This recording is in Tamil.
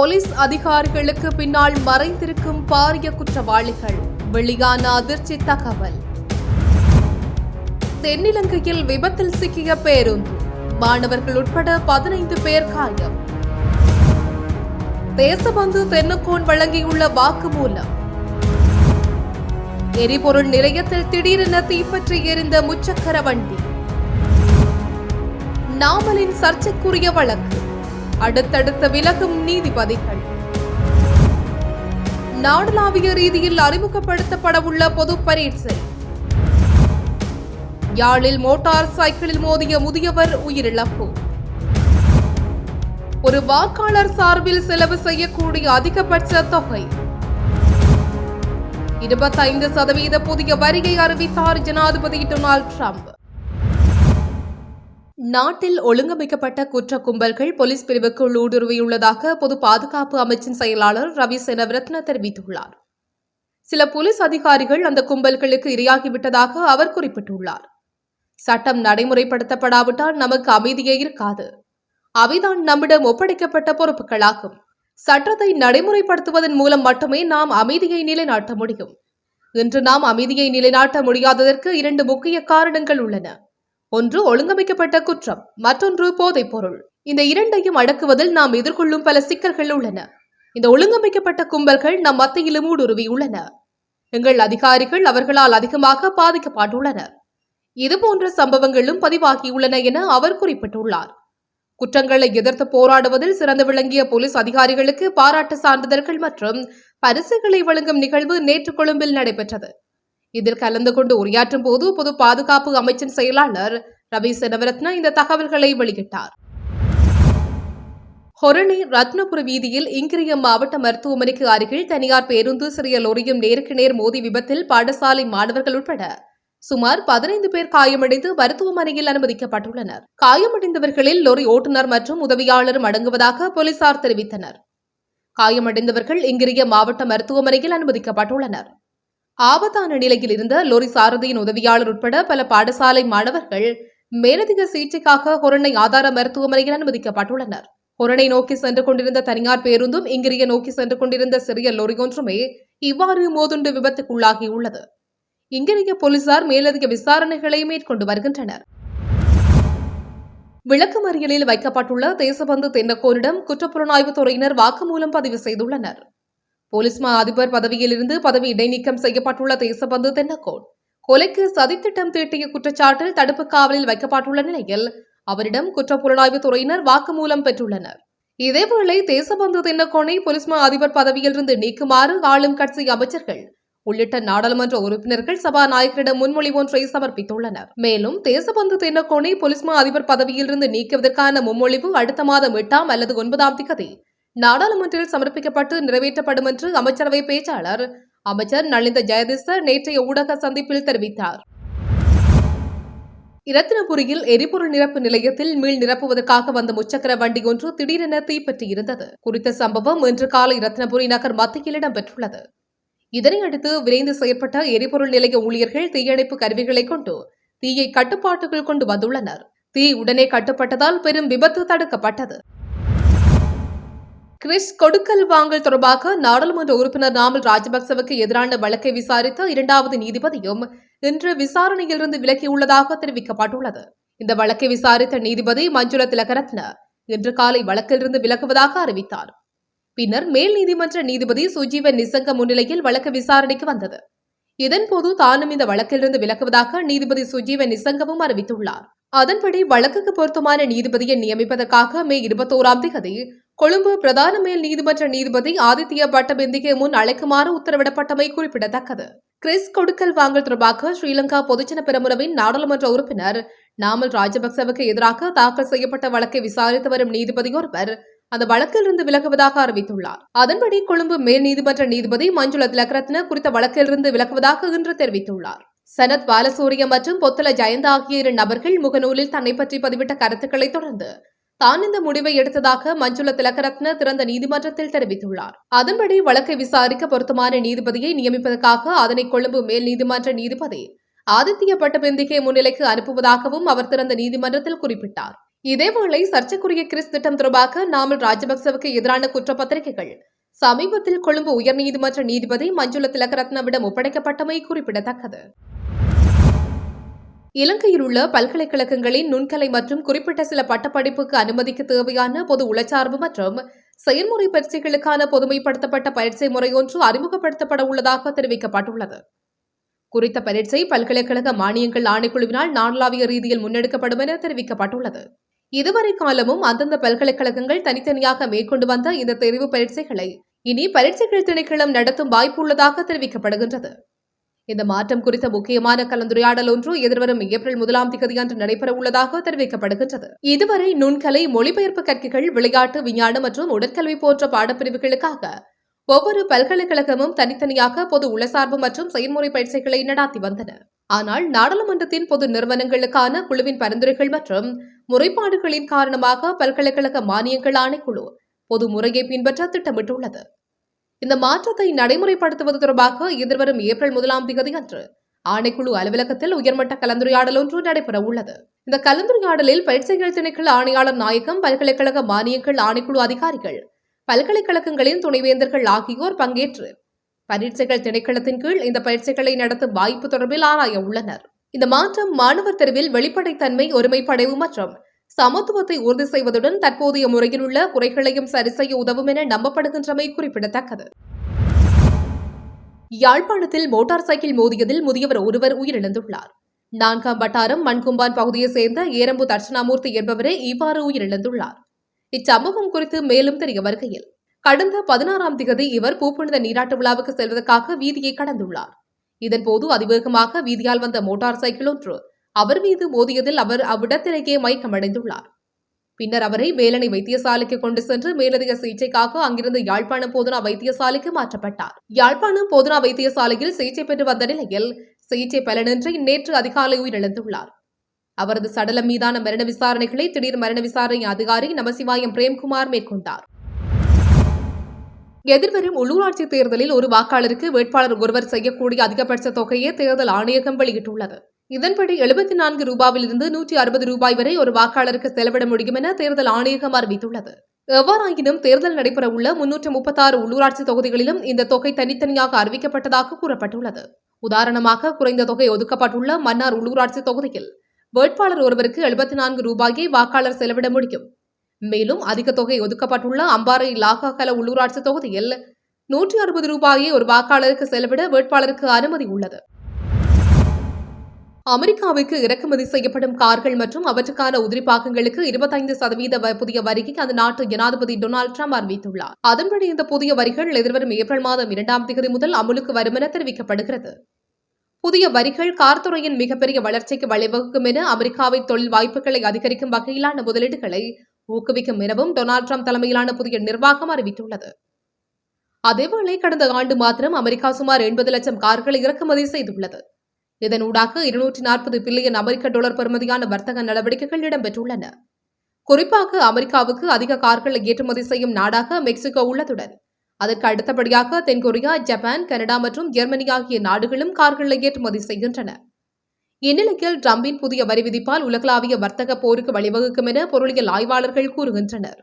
போலீஸ் அதிகாரிகளுக்கு பின்னால் மறைந்திருக்கும் பாரிய குற்றவாளிகள். வெளியான அதிர்ச்சி தகவல். தென்னிலங்கையில் விபத்தில் சிக்கிய பேருந்து. மாணவர்கள் உட்பட பதினைந்து பேர் காயம். தேசபந்து தென்னக்கோன் வழங்கியுள்ள வாக்குமூலம். எரிபொருள் நிலையத்தில் திடீரென தீப்பற்றி எரிந்த முச்சக்கர வண்டி. நாமலின் சர்ச்சைக்குரிய வழக்கு. அடுத்தடுத்த விலகும் நீதிபதிகள். நாடளாவிய ரீதியில் அறிமுகப்படுத்தப்படவுள்ள பொது பரீட்சை. யாழில் மோட்டார் சைக்கிளில் மோதிய முதியவர் உயிரிழப்பு. ஒரு வாக்காளர் சார்பில் செலவு செய்யக்கூடிய அதிகபட்ச தொகை. இருபத்தைந்து சதவீத புதிய வரியை அறிவித்தார் ஜனாதிபதி டொனால்ட் ட்ரம்ப். நாட்டில் ஒழுங்கமைக்கப்பட்ட குற்ற கும்பல்கள் போலீஸ் பிரிவுக்குள் ஊடுருவியுள்ளதாக பொது பாதுகாப்பு அமைச்சின் செயலாளர் ரவி செனவிரத்ன தெரிவித்துள்ளார். சில போலீஸ் அதிகாரிகள் அந்த கும்பல்களுக்கு இரையாகிவிட்டதாக அவர் குறிப்பிட்டுள்ளார். சட்டம் நடைமுறைப்படுத்தப்படாவிட்டால் நமக்கு அமைதியே இருக்காது. அவைதான் நம்மிடம் ஒப்படைக்கப்பட்ட பொறுப்புகளாகும். சட்டத்தை நடைமுறைப்படுத்துவதன் மூலம் மட்டுமே நாம் அமைதியை நிலைநாட்ட முடியும். இன்று நாம் அமைதியை நிலைநாட்ட முடியாததற்கு இரண்டு முக்கிய காரணங்கள் உள்ளன. ஒன்று ஒழுங்கமைக்கப்பட்ட குற்றம் மற்றொன்று போதைப் பொருள் இந்த இரண்டையும் அடக்குவதில் நாம் எதிர்கொள்ளும் பல சிக்கல்கள் உள்ளன. இந்த ஒழுங்கமைக்கப்பட்ட கும்பல்கள் நம் மத்தியிலும் ஊடுருவியுள்ளன எங்கள் அதிகாரிகள் அவர்களால் அதிகமாக பாதிக்கப்பட்டுள்ளனர். இதுபோன்ற சம்பவங்களும் பதிவாகியுள்ளன என அவர் குறிப்பிட்டுள்ளார். குற்றங்களை எதிர்த்து போராடுவதில் சிறந்து விளங்கிய போலீஸ் அதிகாரிகளுக்கு பாராட்டு சான்றிதழ்கள் மற்றும் பரிசுகளை வழங்கும் நிகழ்வு நேற்று கொழும்பில் நடைபெற்றது. இதில் கலந்து கொண்டு உரையாற்றும் போது பொது பாதுகாப்பு அமைச்சின் செயலாளர் ரவி செனவரத்ன இந்த தகவல்களை வெளியிட்டார். ஹொரணி ரத்னபுர வீதியில் இங்கிரிய மாவட்ட மருத்துவமனைக்கு அருகில் தனியார் பேருந்து சிறிய லொரியும் நேருக்கு நேர் மோதி விபத்தில் பாடசாலை மாணவர்கள் உட்பட சுமார் பதினைந்து பேர் காயமடைந்து மருத்துவமனையில் அனுமதிக்கப்பட்டுள்ளனர். காயமடைந்தவர்களில் லொரி ஓட்டுநர் மற்றும் உதவியாளரும் அடங்குவதாக போலீசார் தெரிவித்தனர். காயமடைந்தவர்கள் இங்கிரிய மாவட்ட மருத்துவமனையில் அனுமதிக்கப்பட்டுள்ளனர். ஆபத்தான நிலையில் இருந்த லோரி சாரதியின் உதவியாளர் உட்பட பல பாடசாலை மாணவர்கள் மேலதிக சிகிச்சைக்காக ஹொரணை ஆதார மருத்துவமனையில் அனுமதிக்கப்பட்டுள்ளனர். ஹொரணை நோக்கி சென்று கொண்டிருந்த தனியார் பேருந்தும் இங்கிரிய நோக்கி சென்று கொண்டிருந்த சிறிய லோரி ஒன்றுமே இவ்வாறு மோதுண்டு விபத்துக்குள்ளாகியுள்ளது. இங்கிரிய போலீசார் மேலதிக விசாரணைகளை மேற்கொண்டு வருகின்றனர். விளக்குமறியலில் வைக்கப்பட்டுள்ள தேசபந்து தென்னக்கோரிடம் குற்றப்புலனாய்வு துறையினர் வாக்குமூலம் பதிவு செய்துள்ளனர். போலீஸ் மா அதிபர் பதவியிலிருந்து பதவி இடைநீக்கம் செய்யப்பட்டுள்ள தேசபந்து தென்னக்கோன் கொலைக்கு சதித்திட்டம் தீட்டிய குற்றச்சாட்டில் தடுப்பு காவலில் வைக்கப்பட்டுள்ள நிலையில் அவரிடம் குற்றப்புலனாய்வு துறையினர் வாக்குமூலம் பெற்றுள்ளனர். இதேவேளை தேசபந்து தென்னக்கோனை போலீஸ் மா அதிபர் பதவியிலிருந்து நீக்குமாறு ஆளும் கட்சி அமைச்சர்கள் உள்ளிட்ட நாடாளுமன்ற உறுப்பினர்கள் சபாநாயகரிடம் முன்மொழி ஒன்றை சமர்ப்பித்துள்ளனர். மேலும் தேசபந்து தென்னக்கோனை போலீஸ்மா அதிபர் பதவியிலிருந்து நீக்குவதற்கான முன்மொழிவு அடுத்த மாதம் எட்டாம் அல்லது ஒன்பதாம் திகதி நாடாளுமன்றத்தில் சமர்ப்பிக்கப்பட்டு நிறைவேற்றப்படும் என்று அமைச்சரவை பேச்சாளர் அமைச்சர் நளிந்த ஜெயதிச நேற்றைய ஊடக சந்திப்பில் தெரிவித்தார். இரத்தினபுரியில் எரிபொருள் நிரப்பு நிலையத்தில் மீள் நிரப்புவதற்காக வந்த முச்சக்கர வண்டி ஒன்று திடீரென தீப்பற்றியிருந்தது. குறித்த சம்பவம் இன்று காலை இரத்தினபுரி நகர் மத்தியில் இடம்பெற்றுள்ளது. இதனையடுத்து விரைந்து செயற்பட்ட எரிபொருள் நிலைய ஊழியர்கள் தீயணைப்பு கருவிகளை கொண்டு தீயை கட்டுப்பாட்டுக்குள் கொண்டு வந்துள்ளனர். தீ உடனே கட்டுப்பட்டதால் பெரும் விபத்து தடுக்கப்பட்டது. கிறிஸ் கொடுக்கல் வாங்கல் தொடர்பாக நாடாளுமன்ற உறுப்பினர் நாமல் ராஜபக்சவுக்கு எதிரான வழக்கை விசாரித்த இரண்டாவது நீதிபதியும் இன்று விசாரணையிலிருந்து விலகியுள்ளதாக தெரிவிக்கப்பட்டுள்ளது. இந்த வழக்கை விசாரித்த நீதிபதி மஞ்சுள திலகரத்ன இன்று காலை வழக்கிலிருந்து விலகுவதாக அறிவித்தார். பின்னர் மேல் நீதிமன்ற நீதிபதி சுஜீவன் நிசங்க முன்னிலையில் வழக்கு விசாரணைக்கு வந்தது. இதன்போது தானும் இந்த வழக்கிலிருந்து விலகுவதாக நீதிபதி சுஜீவன் நிசங்கமும் அறிவித்துள்ளார். அதன்படி வழக்குக்கு பொருத்தமான நீதிபதியை நியமிப்பதற்காக மே இருபத்தோராம் தேதி கொழும்பு பிரதான மேல் நீதிமன்ற நீதிபதி ஆதித்ய பட்டபெந்திகை முன் அழைக்குமாறு உத்தரவிடப்பட்டமை குறிப்பிடத்தக்கது. கிறிஸ் கொடுக்கல் வாங்கல் தொடர்பாக ஸ்ரீலங்கா பொதுஜன பெரமுனவின் நாடாளுமன்ற உறுப்பினர் நாமல் ராஜபக்சவுக்கு எதிராக தாக்கல் செய்யப்பட்ட வழக்கை விசாரித்து வரும் நீதிபதி ஒருவர் அந்த வழக்கிலிருந்து விலகுவதாக அறிவித்துள்ளார். அதன்படி கொழும்பு மேல் நீதிமன்ற நீதிபதி மஞ்சுள திலகரத்ன குறித்த வழக்கிலிருந்து விலகுவதாக இன்று தெரிவித்துள்ளார். சனத் பாலசூரிய மற்றும் பொத்தல ஜெயந்த ஆகிய இரு நபர்கள் முகநூலில் தன்னை பற்றி பதிவிட்ட கருத்துக்களை தொடர்ந்து தான் இந்த முடிவை எடுத்ததாக மஞ்சுள திலகரத்ன திறந்த நீதிமன்றத்தில் தெரிவித்துள்ளார். அதன்படி வழக்கை விசாரிக்க பொருத்தமான நீதிபதியை நியமிப்பதற்காக அதனை கொழும்பு மேல் நீதிமன்ற நீதிபதி ஆதித்ய பட்டபெந்திகை முன்னிலைக்கு அனுப்புவதாகவும் அவர் திறந்த நீதிமன்றத்தில் குறிப்பிட்டார். இதேவேளை சர்ச்சைக்குரிய கிறிஸ் திட்டம் தொடர்பாக நாமல் ராஜபக்சவுக்கு எதிரான குற்றப்பத்திரிகைகள் சமீபத்தில் கொழும்பு உயர்நீதிமன்ற நீதிபதி மஞ்சுள திலகரத்னவிடம் ஒப்படைக்கப்பட்டமை குறிப்பிடத்தக்கது. இலங்கையில் உள்ள பல்கலைக்கழகங்களின் நுண்கலை மற்றும் குறிப்பிட்ட சில பட்டப்படிப்புக்கு அனுமதிக்கு தேவையான பொது உளச்சார்பு மற்றும் செயல்முறை பரீட்சைகளுக்கான பொதுமைப்படுத்தப்பட்ட பரீட்சை முறையொன்று அறிமுகப்படுத்தப்பட உள்ளதாக தெரிவிக்கப்பட்டுள்ளது. குறித்த பரீட்சை பல்கலைக்கழக மானியங்கள் ஆணைக்குழுவினால் நாடளாவிய ரீதியில் முன்னெடுக்கப்படும் என தெரிவிக்கப்பட்டுள்ளது. இதுவரை காலமும் அந்தந்த பல்கலைக்கழகங்கள் தனித்தனியாக மேற்கொண்டு வந்த இந்த தெரிவு பரீட்சைகளை இனி பரீட்சைகள் திணைக்களம் நடத்தும் வாய்ப்பு உள்ளதாக தெரிவிக்கப்படுகின்றது. இந்த மாற்றம் குறித்த முக்கியமான கலந்துரையாடல் ஒன்று எதிர்வரும் ஏப்ரல் முதலாம் தேதி அன்று நடைபெற உள்ளதாக தெரிவிக்கப்படுகின்றது. இதுவரை நுண்கலை மொழிபெயர்ப்பு கற்கைகள் விளையாட்டு விஞ்ஞானம் மற்றும் உடற்கல்வி போன்ற பாடப்பிரிவுகளுக்காக ஒவ்வொரு பல்கலைக்கழகமும் தனித்தனியாக பொது உளசார்பு மற்றும் செயல்முறை பயிற்சிகளை நடாத்தி வந்தன. ஆனால் நாடாளுமன்றத்தின் பொது நிறுவனங்களுக்கான குழுவின் பரிந்துரைகள் மற்றும் முறைப்பாடுகளின் காரணமாக பல்கலைக்கழக மானியங்கள் ஆணைக்குழு பொது முறையை பின்பற்ற திட்டமிட்டுள்ளது. இந்த மாற்றத்தை நடைமுறைப்படுத்துவது தொடர்பாக எதிர்வரும் ஏப்ரல் முதலாம் தேதி அன்று ஆணைக்குழு அலுவலகத்தில் உயர்மட்ட கலந்துரையாடல் ஒன்று நடைபெற உள்ளது. இந்த கலந்துரையாடலில் பயிற்சிகள் திணைக்கள் ஆணையாளர் நாயகம் பல்கலைக்கழக மானியங்கள் ஆணைக்குழு அதிகாரிகள் பல்கலைக்கழகங்களின் துணைவேந்தர்கள் ஆகியோர் பங்கேற்று பரீட்சைகள் திணைக்களத்தின் கீழ் இந்த பயிற்சிகளை நடத்தும் வாய்ப்பு தொடர்பில் ஆராய உள்ளனர். இந்த மாற்றம் மாணவர் தெருவில் வெளிப்படைத்தன்மை ஒருமைப்படைவு மற்றும் சமத்துவத்தை உறுதி செய்வதுடன் தற்போதைய முறையில் உள்ள குறைகளையும் சரி செய்ய உதவும் என நம்பப்படுகின்றமை குறிப்பிடத்தக்கது. யாழ்ப்பாணத்தில் மோட்டார் சைக்கிள் மோதியதில் முதியவர் ஒருவர் உயிரிழந்துள்ளார். நான்காம் வட்டாரம் மண்கும்பான் பகுதியைச் சேர்ந்த ஏரம்பு தட்சிணாமூர்த்தி என்பவரே இவ்வாறு உயிரிழந்துள்ளார். இச்சம்பவம் குறித்து மேலும் தெரிய வருகையில் கடந்த பதினாறாம் திகதி இவர் பூப்புனித நீராட்டு விழாவுக்கு செல்வதற்காக வீதியை கடந்துள்ளார். இதன்போது அதிவேகமாக வீதியால் வந்த மோட்டார் சைக்கிள் ஒன்று அவர் மீது மோதியதில் அவர் அவ்விடத்திலேயே மயக்கமடைந்துள்ளார். பின்னர் அவரை வேலனை வைத்தியசாலைக்கு கொண்டு சென்று மேலதிக சிகிச்சைக்காக அங்கிருந்து யாழ்ப்பாணம் போதனா வைத்தியசாலைக்கு மாற்றப்பட்டார். யாழ்ப்பாணம் போதனா வைத்தியசாலையில் சிகிச்சை பெற்று வந்த நிலையில் சிகிச்சை பலனின்றி நேற்று அதிகாலை உயிரிழந்துள்ளார். அவரது சடலம் மீதான மரண விசாரணைகளை திடீர் மரண விசாரணை அதிகாரி நமசிவாயம் பிரேம்குமார் மேற்கொண்டார். எதிர்வரும் உள்ளூராட்சி தேர்தலில் ஒரு வாக்காளருக்கு வேட்பாளர் ஒருவர் செய்யக்கூடிய அதிகபட்ச தொகையை தேர்தல் ஆணையகம் வெளியிட்டுள்ளது. இதன்படி எழுபத்தி நான்கு ரூபாயிலிருந்து நூற்றி அறுபது ரூபாய் வரை ஒரு வாக்காளருக்கு செலவிட முடியும் என தேர்தல் ஆணையகம் அறிவித்துள்ளது. எவ்வாறாயினும் தேர்தல் நடைபெற உள்ள முன்னூற்று முப்பத்தாறு உள்ளூராட்சி தொகுதிகளிலும் இந்த தொகை தனித்தனியாக அறிவிக்கப்பட்டதாக கூறப்பட்டுள்ளது. உதாரணமாக குறைந்த தொகை ஒதுக்கப்பட்டுள்ள மன்னார் உள்ளூராட்சி தொகுதியில் வேட்பாளர் ஒருவருக்கு எழுபத்தி நான்கு ரூபாயை வாக்காளர் செலவிட முடியும். மேலும் அதிக தொகை ஒதுக்கப்பட்டுள்ள அம்பாறை லாகாகல உள்ளூராட்சி தொகுதியில் நூற்றி அறுபது ரூபாயை ஒரு வாக்காளருக்கு செலவிட வேட்பாளருக்கு அனுமதி உள்ளது. அமெரிக்காவுக்கு இறக்குமதி செய்யப்படும் கார்கள் மற்றும் அவற்றுக்கான உதிரி பாகங்களுக்கு இருபத்தைந்து சதவீத புதிய வரியை அந்த நாட்டு ஜனாதிபதி டொனால்டு ட்ரம்ப் அறிவித்துள்ளார். அதன்படி இந்த புதிய வரிகள் எதிர்வரும் ஏப்ரல் மாதம் இரண்டாம் தேதி முதல் அமலுக்கு வரும் என தெரிவிக்கப்படுகிறது. புதிய வரிகள் கார் துறையின் மிகப்பெரிய வளர்ச்சிக்கு வழிவகுக்கும் என அமெரிக்காவின் தொழில் வாய்ப்புகளை அதிகரிக்கும் வகையிலான முதலீடுகளை ஊக்குவிக்கும் எனவும் டொனால்டு ட்ரம்ப் தலைமையிலான புதிய நிர்வாகம் அறிவித்துள்ளது. அதேவேளை கடந்த ஆண்டு மாத்திரம் அமெரிக்கா சுமார் எண்பது லட்சம் கார்களை இறக்குமதி செய்துள்ளது. இதனூடாக இருநூற்றி நாற்பது பில்லியன் அமெரிக்க டாலர் பெறுமதியான வர்த்தக நடவடிக்கைகள் இடம்பெற்றுள்ளன. குறிப்பாக அமெரிக்காவுக்கு அதிக கார்களை ஏற்றுமதி செய்யும் நாடாக மெக்சிகோ உள்ளதுடன் அதற்கு அடுத்தபடியாக தென்கொரியா ஜப்பான் கனடா மற்றும் ஜெர்மனி ஆகிய நாடுகளும் கார்களை ஏற்றுமதி செய்கின்றன. இந்நிலையில் ட்ரம்பின் புதிய வரி விதிப்பால் உலகளாவிய வர்த்தக போருக்கு வழிவகுக்கும் என பொருளியல் ஆய்வாளர்கள் கூறுகின்றனர்.